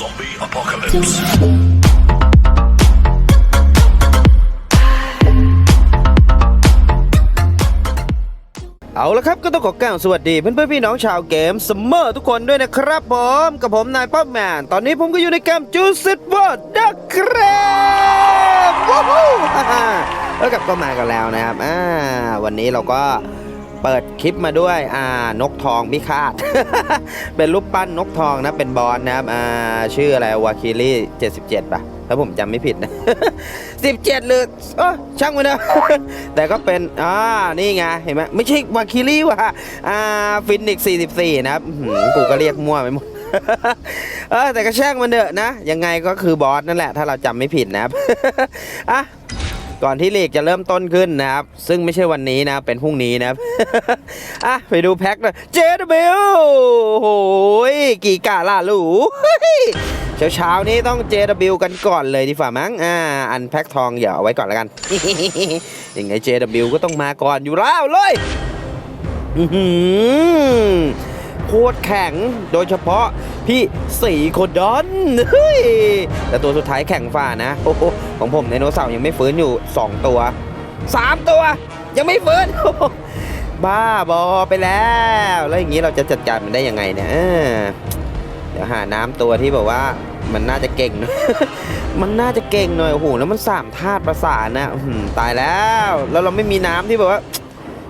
Zombie apocalypse. เอาละครับก็ต้องขอกล่าวสวัสดีเพื่อนๆพี่น้องชาวเกมซัมเมอร์ทุกคนด้วยนะครับผมกับผมนายป๊อปแมนตอนนี้ผมก็อยู่ในเกมจูซิตวอร์ดนะครับว้าฮ่าแล้วกลับก็มากันแล้วนะครับอ่าวันนี้เราก็ เปิดคลิปมาด้วยอ่านกทองพิฆาต เป็นรูปปั้นนกทองนะเป็นบอลนะครับอ่าชื่ออะไรวาคิลี่77ป่ะถ้าผมจำไม่ผิดนะ17หรืออช่างมันนะแต่ก็เป็นอ่านี่ไงเห็นไหมไม่ใช่วาคิลี่ว่ะอ่าฟินิก44นะครับอื้อหือกูก็เรียกมั่วไปหมดเออแต่ก็ช่างมันเถอะนะยังไงก็คือบอสนั่นแหละ ถ้าเราจำไม่ผิดนะครับอะ ก่อนที่ลีกจะเริ่มต้นขึ้นนะครับ ซึ่งไม่ใช่วันนี้นะเป็นพรุ่งนี้นะครับอะไปดูแพ็คเลยเจดบิลโอ้ยกี่กาล่ะหลูเช้าเช้าๆนี้ต้อง JW กันก่อนเลยดีฝ่ามั้งอ่าอันแพ็คทองอย่าเอาไว้ก่อนแล้วกันยังไง JW ก็ต้องมาก่อนอยู่แล้วเลย โคตรแข็งโดยเฉพาะพี่สีโคดอนเฮ้ยแต่ตัวสุดท้ายแข็งฝ่านะโอ้โหของผมไดโนเสาร์ยังไม่ฟื้นอยู่ 2 ตัว 3 ตัว ยังไม่ฟื้นบ้าบอไปแล้ว แล้วอย่างนี้เราจะจัดการมันได้ยังไงเนี่ยเดี๋ยวหาน้ำตัวที่แบบว่ามันน่าจะเก่งน่อยมันน่าจะเก่งหน่อยโอ้โหแล้วมันสามธาตุประสานนะตายแล้ว แล้วเราไม่มีน้ำที่แบบว่า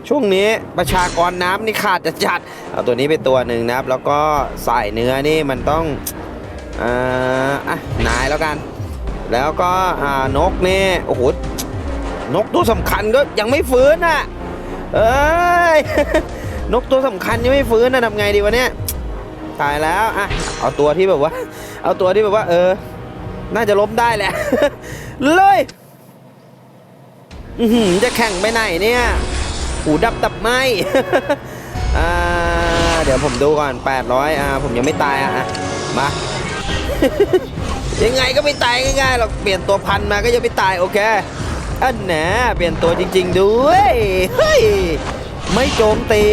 ช่วงนี้ประชากรน้ำนี่ขาดจะจัดเอาตัวนี้ไปตัวหนึ่งนะครับ แล้วก็ใส่เนื้อนี่มันต้องอ่าอะนายแล้วกัน แล้วก็อ่านกนี่โอ้โหนกตัวสำคัญก็ยังไม่ฟื้นอะเอ้ยนกตัวสำคัญยังไม่ฟื้นนะทำไงดีวะเนี่ยตายแล้วอะเอาตัวที่แบบว่า เอาตัวที่แบบว่า เออ น่าจะล้มได้แหละเลยจะแข่งไปไหนเนี่ย หูดับตับไหมอ่าเดี๋ยวผมดูก่อน 800อ่าผมยังไม่ตายอะมา ยังไงก็ไม่ตายง่ายๆหรอกเปลี่ยนตัวพันมาก็ยังไม่ตายโอเคอันแหนเปลี่ยนตัวจริง ๆ ด้วยเฮ้ยไม่โจมตี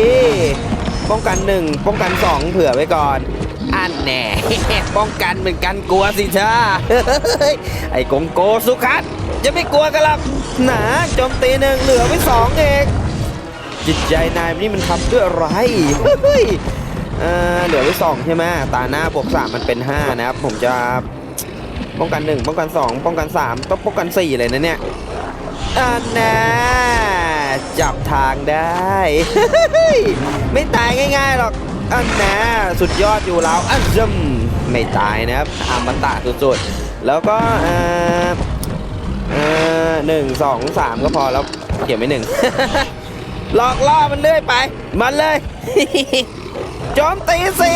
ป้องกันหนึ่งป้องกันสองเผื่อไว้ก่อนอันแหน่ป้องกันเหมือนกันกลัวสิชาไอ้กงโกสุขัดจะไม่กลัวกันหรอกหนาโจมตีหนึ่งเหลือไว้สองเอง จิตใจนายนี่มันทำด้วยอะไรเฮ้ยเหลือไว้สองใช่ไหมตาหน้าบวกสามมันเป็นห้านะครับ ผมจะป้องกันหนึ่งป้องกันสองป้องกันสามต้องป้องกันสี่เลยนะเนี่ยอันน่ะจับทางได้ ไม่ตายง่ายๆหรอกอันน่ะสุดยอดอยู่แล้วอันซึมไม่ตายนะครับอมตะสุดๆแล้วก็เอ่อเอ่อหนึ่งสองสามก็พอแล้วเขียนไม่หนึ่ง หลอกล่อมันเรื่อยไป มันเลยโจมตีสิ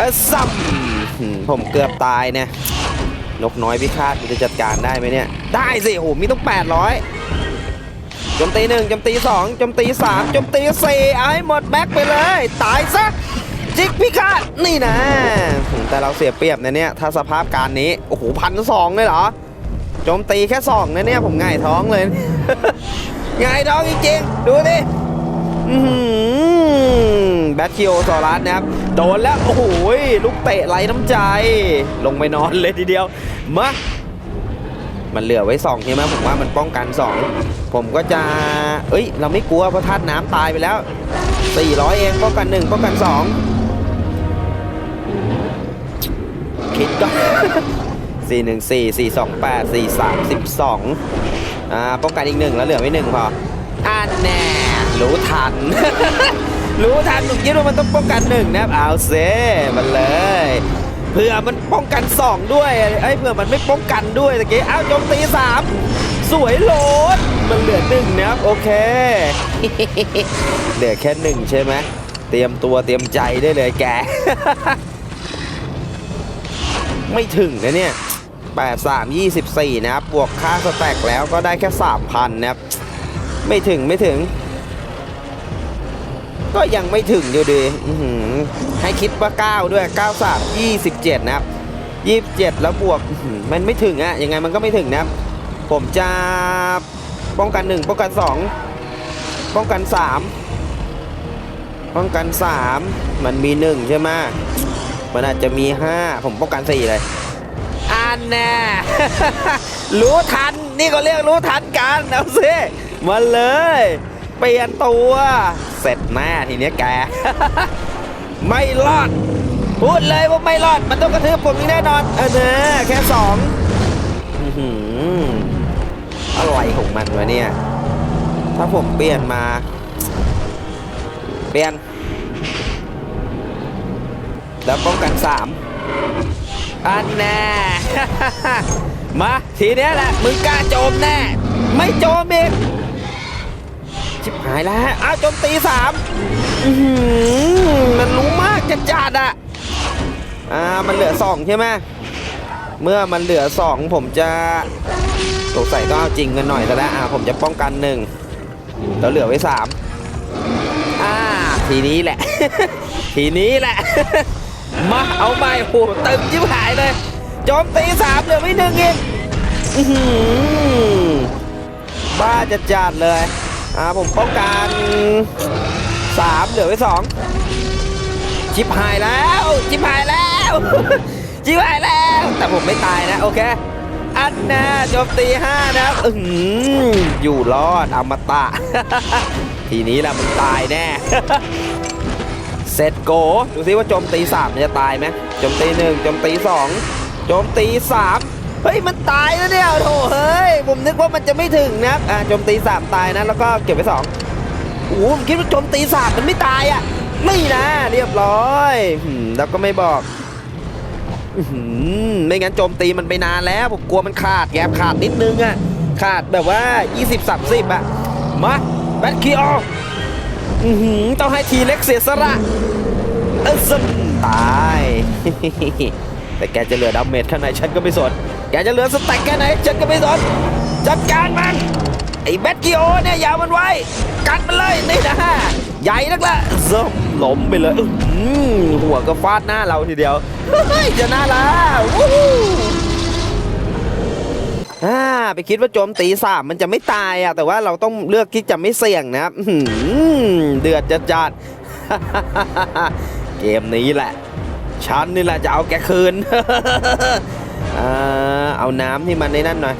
อะซัมผมเกือบตายเนี่ยนกน้อยพิฆาตจะจัดการได้ไหมเนี่ย ได้สิโอ้โหมีต้อง 800โจมตีหนึ่งโจมตีสองโจมตีสามโจมตีสี่เอาให้หมดแบ็คไปเลย ตายซะจิกพิฆาตนี่นะ แต่เราเสียเปรียบนะเนี่ย ถ้าสภาพการนี้ โอ้โหพันสองเลยเหรอโจมตีแค่สองนะเนี่ย ผมง่ายท้องเลย ง่ายท้องจริงๆ ดูดิแบทคิโอซอรัสนะครับ โดนแล้ว โอ้โหยลูกเตะไหลน้ำใจ ลงไปนอนเลยทีเดียว มา มันเหลือไว้สองใช่ไหมผมว่ามันป้องกันสองผมก็จะ เอ้ย เราไม่กลัวเพราะธาตุน้ำตายไปแล้ว 400 เองป้องกันหนึ่งป้องกันสองคิดก็สี่หนึ่งสี่สี่สองแปดสี่สามสิบส อ่าป้องกันอีกหนึ่งแล้วเหลือไว้หนึ่งพออันแน่รู้ทัน รู้ทันผมคิดว่ามันต้องป้องกันหนึ่งนะเอาเซมันเลยเผื่อมันป้องกันสองด้วยไอ้เผื่อมันไม่ป้องกันด้วยตะกี้เอาโจมตีสามสวยโหลดมันเหลือหนึ่งนะครับโอเคเหลือแค่หนึ่งใช่ไหมเตรียมตัวเตรียมใจได้เลยแก ไม่ถึงนะเนี่ย8 3 4นะครับบวกค่าสแต็กแล้วก็ได้แค่ 3,000นะครับไม่ถึงไม่ถึง ก็ยังไม่ถึงอยู่ดีให้คิดว่า 9 ด้วย 9 3 27 นะครับ 27 แล้วบวกมันไม่ถึงอะยังไงมันก็ไม่ถึงนะครับ ผมจะป้องกัน 1 ป้องกัน 2 ป้องกัน 3 ป้องกัน 3 มันมี 1 ใช่ไหมมันอาจจะมีห้าผมป้องกันสี่เลย นแน่รู้ทันนี่ก็เรียกรู้ทันกันเอาสิมาเลย เปลี่ยนตัว เสร็จแน่ทีเนี้ยแก ไม่รอด พูดเลยว่าไม่รอด มันต้องกระทืบผมนี่แน่นอน เออเนอแค่สองอื้อหืออะไรของมันวะเนี่ย ถ้าผมเปลี่ยนมา เปลี่ยน แล้วป้องกันสาม อันแน่ มาทีเนี้ยแหละมึงกล้าโจมแน่ ไม่โจมอีกชิบหายแล้วอ้าวโจมตีสามมันรู้มากจัดจัดอะอ่ามันเหลือสองใช่ไหมเมื่อมันเหลือสองผมจะสงสัยต้องเอาจริงกันหน่อยซะแล้วอ่าผมจะป้องกันหนึ่งแล้วเหลือไว้สามอ่าทีนี้แหละ ทีนี้แหละ มาเอาใหม่โหตึงจิ้มหายเลยโจมตีสามเหลือไว้หนึ่งอีกอื้อหือบ้าจะจัดเลยอ่าผมป้องกันสามเหลือไว้สองชิบหายแล้วชิบหายแล้วชิบหายแล้ว แต่ผมไม่ตายนะโอเคอันนะโจมตีห้านะอืออยู่รอดอมตะ ทีนี้แหละมึงตายแน่ เสร็จโก ดูซิว่าโจมตีสามจะตายไหมโจมตีหนึ่งโจมตีสองโจมตีสามเฮ้ย มันตายแล้วเนี่ยโถเฮ้ย ผมนึกว่ามันจะไม่ถึงนะอ่าโจมตีสามตายนะ แล้วก็เก็บไว้สองโอ้ผมคิดว่าโจมตีสามมันไม่ตายอะไม่นะเรียบร้อยแล้วก็ไม่บอกอื้อหือไม่งั้นโจมตีมันไปนานแล้วผมกลัวมันขาดแกบขาดนิดนึงอะขาดแบบว่า 20 30อะมาแบทคีออ อือหือต้องให้ทีเล็กเสียสละเออซึมตาย แต่แกจะเหลือดาเมจแค่ไหนฉันก็ไม่สน แกจะเหลือสแต็กแค่ไหนฉันก็ไม่สน จัดการมัน ไอ้แบทกิโอเนี่ยอย่ามันไว้ กัดมันเลยนี่นะฮะใหญ่นักละซึมล้มไปเลยหัวก็ฟาดหน้าเราทีเดียวเฮ้ยจะน่าละวู้ ไปคิดว่าโจมตีสามมันจะไม่ตายอะ แต่ว่าเราต้องเลือกที่จะไม่เสี่ยงนะครับเดือดจัดจัดเกมนี้แหละฉันนี่แหละจะเอาแกคืนเอาน้ำที่มันในนั่นหน่อย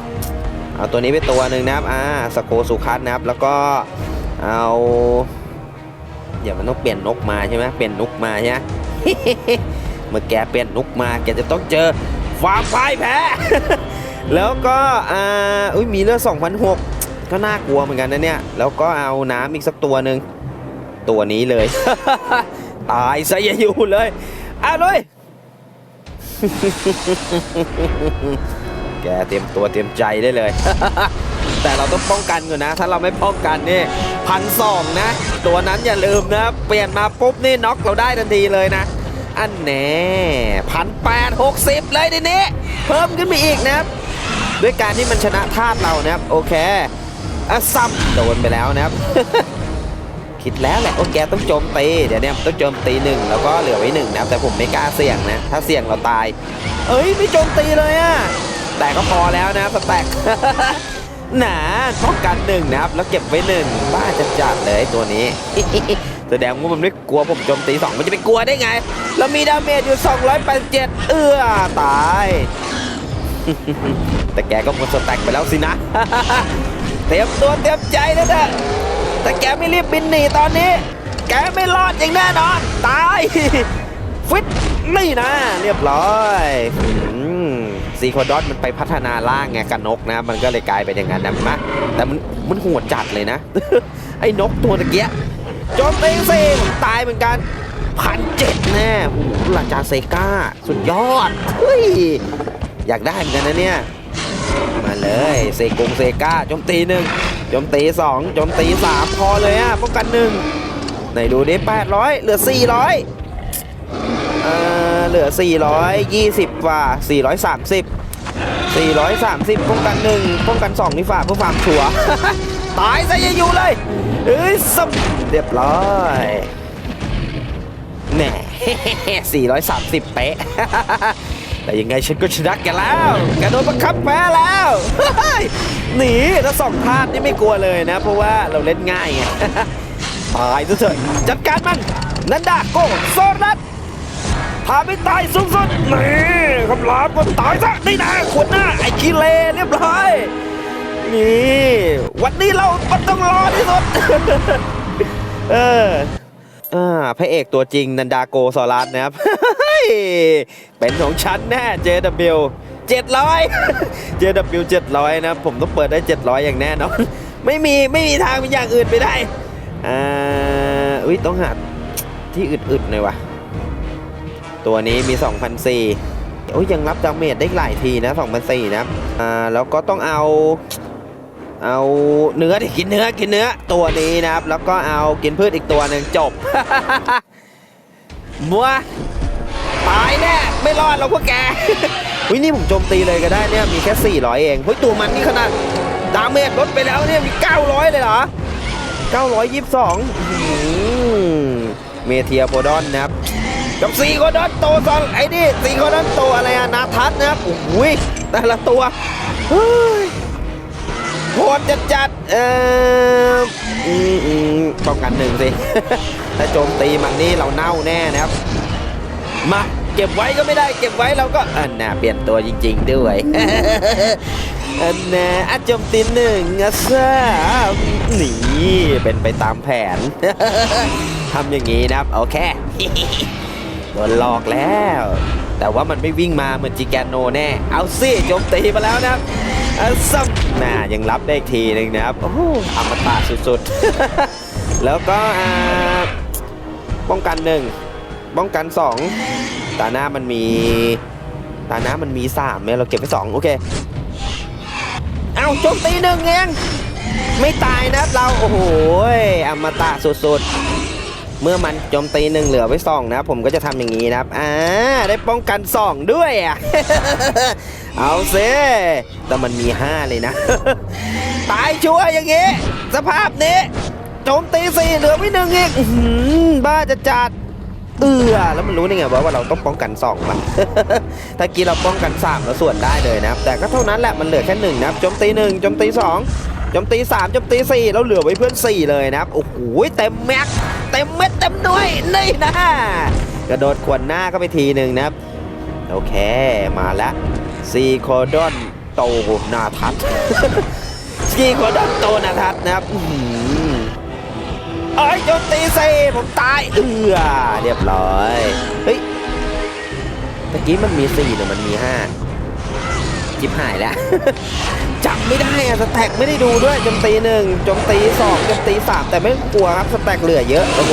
เอาตัวนี้ไปตัวหนึ่งนะครับ อ่าสโคสุคัสนะครับ แล้วก็เอาเดี๋ยวมันต้องเปลี่ยนนกมาใช่ไหมเปลี่ยนนกมาใช่ไหมเมื่อแกเปลี่ยนนกมาแกจะต้องเจอความพ่ายแพ้ แล้วก็อ่าอุ้ยมีเลือด2,006ก็น่ากลัวเหมือนกันนะเนี่ย แล้วก็เอาน้ำอีกสักตัวหนึ่งตัวนี้เลย ตายซะอย่าอยู่เลยเอาเลยแกเตรียมตัวเตรียมใจได้เลย แต่เราต้องป้องกันก่อนนะ ถ้าเราไม่ป้องกันนี่พันสองนะ ตัวนั้นอย่าลืมนะ เปลี่ยนมาปุ๊บนี่น็อกเราได้ทันทีเลยนะ อันแน่พันแปดหกสิบเลยทีนี้ เพิ่มขึ้นไปอีกนะครับ ด้วยการที่มันชนะธาตุเรานะครับโอเคอะซัมโดนไปแล้วนะครับ คิดแล้วแหละโอแกต้องโจมตีเดี๋ยวเนี่ยต้องโจมตีหนึ่งแล้วก็เหลือไว้หนึ่งนะครับแต่ผมไม่กล้าเสี่ยงนะถ้าเสี่ยงเราตาย เอ้ยไม่โจมตีเลยอะแต่ก็พอแล้วนะสแต็กหนาป้องกันหนึ่งนะครับ แล้วเก็บไว้หนึ่งบ้าจะจัดเลยตัวนี้แสดงว่ามันไม่กลัวผมโจมตีสองมันจะไปกลัวได้ไง เรามีดาเมจอยู่ 287 เอื้อตาย แต่แกก็หมดสแต็กไปแล้วสินะ เตรียมตัวเตรียมใจนะเด้อแต่แกไม่รีบบินหนีตอนนี้ แกไม่รอดอย่างแน่นอน ตาย ฟิตนี่นะ เรียบร้อยซีโคดอสมันไปพัฒนาล่างไงกับนกนะ มันก็เลยกลายเป็นอย่างนั้นนะมะแต่มันมันโหดจัดเลยนะ ไอ้นกตัวตะเกียโจมตีสิตายเหมือนกันพันเจ็ดแน่โอ้โหราชาเซกาสุดยอดเฮ้ยอยากได้เหมือนกันนะเนี่ย มาเลยเซกงเซก้าโจมตีหนึ่งโจมตีสองโจมตีสามพอเลยอะป้องกันหนึ่งไหนดูดิแปดร้อยเหลือสี่ร้อยเออเหลือสี่ร้อยยี่สิบกว่าสี่ร้อยสามสิบสี่ร้อยสามสิบป้องกันหนึ่งป้องกันสองนี่ฝ่าเพื่อความชัวร์ตายซะอย่าอยู่เลยเอ้ยสำเรียบร้อยแหน่430 เป๊ะ แต่ยังไงฉันก็ชนะแกแล้วแกโดนบังคับแพ้แล้วหนีถ้าสองพลาดนี่ไม่กลัวเลยนะ เพราะว่าเราเล่นง่ายไงตายซะเถอะจัดการมันนันดาโกโซนัทพาไม่ตายสูงสุดนี่คำรามก็ตายซะนี่นะขวดหน้าไอ้ขี้เลเรียบร้อยนี่วันนี้เราต้องรอที่สุดเออ อ่าพระเอกตัวจริงนันดาโกซอรัสนะครับ เป็นของฉันแน่ JW 700 JW 700 นะครับ ผมต้องเปิดได้ 700 อย่างแน่นอนไม่มีไม่มีทางเป็นอย่างอื่นไปได้อ่าอุ้ยต้องหาที่อึดๆหน่อยวะตัวนี้มี 2,004โอ้ยยังรับดาเมจได้หลายทีนะ2,004นะครับอ่าแล้วก็ต้องเอา เอาเนื้อดิกินเนื้อกินเนื้อตัวนี้นะครับ แล้วก็เอากินพืชอีกตัวหนึ่งจบมัวตายแน่ไม่รอดหรอกพวกแกวินี่ผมโจมตีเลยก็ได้เนี่ยมีแค่ 400 เองเฮ้ยตัวมันนี่ขนาดดาเมจลดไปแล้วเนี่ยมี 900 เลยเหรอ 922อื้อหือเมเทียโพดอนนะครับกับซีโคดอนโตซองไอ้นี่ซีโคดอนโตอะไรอะนาทัศน์นะครับโอ้ยแต่ละตัวเฮ้ย โหดจัดจัดๆเอออืมอืมป้องกันหนึ่งสิ ถ้าโจมตีมันนี่เราเน่าแน่นะครับ มาเก็บไว้ก็ไม่ได้เก็บไว้เราก็อันน่ะเปลี่ยนตัวจริง ๆ ด้วยอันน่ะอะโจมตีหนึ่งอะซ่านี่เป็นไปตามแผนทำอย่างนี้นะครับโอเคโดนหลอกแล้ว แต่ว่ามันไม่วิ่งมาเหมือนจิแกนโนแน่ เอาสิโจมตีมาแล้วนะครับเอาซ้ำ น่ายังรับได้อีกทีหนึ่งนะครับโอ้โหอมตะสุดๆ แล้วก็อ่าป้องกันหนึ่งป้องกันสองตาหน้ามันมี ตาหน้ามันมีสามเนี่ยเราเก็บไปสองโอเค เอาโจมตีหนึ่งเองไม่ตายนะครับเราโอ้โหอมตะสุดๆ เมื่อมันโจมตีหนึ่งเหลือไว้สองนะครับผมก็จะทำอย่างนี้นะครับอ่าได้ป้องกันสองด้วยอะ เอาเซแต่มันมีห้าเลยนะ ตายชัวร์อย่างงี้ สภาพนี้โจมตีสี่เหลือไว้หนึ่งอีกบ้าจะจัดเอือแล้วมันรู้ได้ไงว่าเราต้องป้องกันสองมันถ้ากี้เราป้องกันสามแล้วส่วนได้เลยนะครับ แต่ก็เท่านั้นแหละมันเหลือแค่หนึ่งนะครับโจมตีหนึ่งโจมตีสองโจมตีสามโจมตีสี่แล้วเหลือไว้เพื่อนสี่เลยนะครับ โอ้โหเต็มแม็กเต็มเม็ดเต็มหน่วยนี่นะ กระโดดขวนหน้าก็ไปทีหนึ่งนะครับ โอเคมาแล้ว ซีโคดอนโตนาทัศน์ซีโคดอนโตนาทัศน์นะครับอ๋อหือเอ้ยโจมตีสิผมตายเอือเรียบร้อย เฮ้ยตะกี้มันมีสี่หรือมันมีห้าจิบหายแล้วจำไม่ได้อะสแต็กไม่ได้ดูด้วยโจมตีหนึ่งโจมตีสองโจมตีสามแต่ไม่กลัวครับสแต็กเหลือเยอะโอ้โห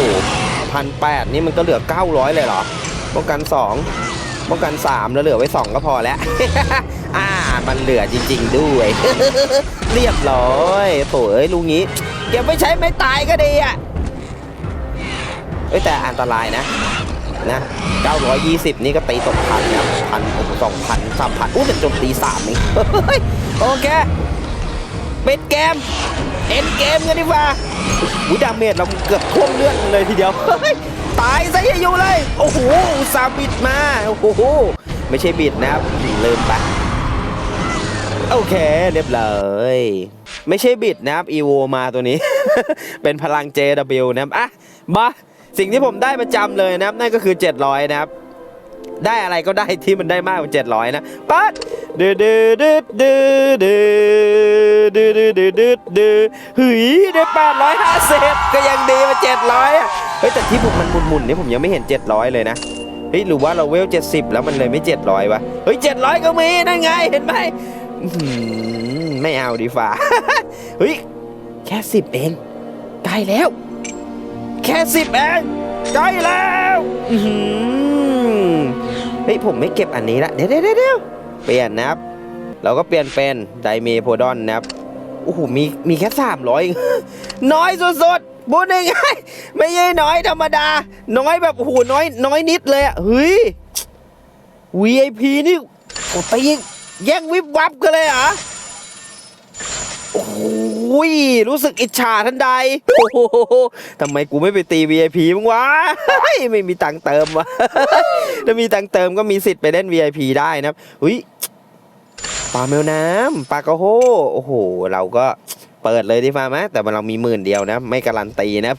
พันแปดนี่มันก็เหลือ900เลยเหรอป้องกันสอง ป้องกันสามแล้วเหลือไว้สองก็พอแล้ว อ่า มันเหลือจริง ๆ ด้วย เรียบร้อยโถ่เอ้ยลุงงี้เก็บไว้ใช้ไม่ตายก็ดีอะเอ้ยแต่อันตรายนะนะ 920 นี่ก็ตีตกพันนะพันโอ้สองพันสามพันอู้แต่โจมตีสามเองเฮ้ยโอเคปิดเกม เอ็นเกมกันดีกว่าอุ้ยดาเมจเราเกือบท่วมเลือดเลยทีเดียวตายซะอย่าอยู่เลย โอ้โหสาบิดมา โอ้โห ไม่ใช่บิดนะครับลืมไป โอเค เรียบร้อยไม่ใช่บิดนะครับอีโวมาตัวนี้ เป็นพลัง JW นะครับอะมาสิ่งที่ผมได้ประจำเลยนะครับ นั่นก็คือ 700 นะครับ ได้อะไรก็ได้ที่มันได้มากกว่า700 นะปัดดืดดืดดืดดืดดืดดืดดืดดืดดืดเฮ้ยได้850 ก็ยังดีมา700อะเฮ้ยแต่ที่ผมมันหมุนๆนี่ผมยังไม่เห็น 700 เลยนะเฮ้ยหรือว่าเราเวล 70 แล้วมันเลยไม่ 700 วะ เฮ้ย 700 ก็มี นั่นไง เห็นไหมไม่เอาดีฝ่าเฮ้ย แค่สิบเองใกล้แล้ว แค่สิบเองใกล้แล้ว อื เฮ้ยผมไม่เก็บอันนี้ละเดี๋ยวเดี๋ยวเดี๋ยวเปลี่ยนนะครับ เราก็เปลี่ยนเป็นไดเมโพดอนนะครับโอ้โหมีมีแค่สามร้อยน้อยสุดๆบูดง่ายๆไม่ใช่น้อยธรรมดา น้อยแบบโอ้โหน้อยน้อยนิดเลยอะเฮ้ย VIP นี่ไปยิงแย่งวิบวับกันเลยเหรอ อุ้ย รู้สึกอิจฉาทันใด โอ้โหทำไมกูไม่ไปตี VIP มึงวะ ไม่มีตังเติมวะ ถ้ามีตังเติมก็มีสิทธิ์ไปเล่น VIP ได้นะครับ อุ้ยปลาแมวน้ำปลากระโฮโอ้โห เราก็เปิดเลยดีฟ้าไหมแต่ว่าเรามีหมื่นเดียวนะ ไม่การันตีนะครับ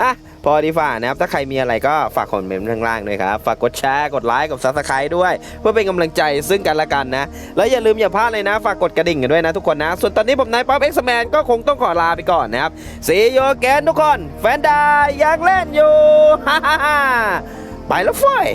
อะ พอดีฝ่านะครับ ถ้าใครมีอะไรก็ฝากคอมเมนต์ข้างล่างด้วยครับ ฝากกดแชร์ กดไลค์กดซับสไครต์ด้วย เพื่อเป็นกำลังใจซึ่งกันและกันนะ แล้วอย่าลืมอย่าพลาดเลยนะ ฝากกดกระดิ่งกันด้วยนะทุกคนนะ ส่วนตอนนี้ผมนายป๊อปเอ็กซ์แมนก็คงต้องขอลาไปก่อนนะครับสีโยแกนทุกคน แฟนดายอยากเล่นอยู่ฮ่าฮ่าไปแล้วฟ้อย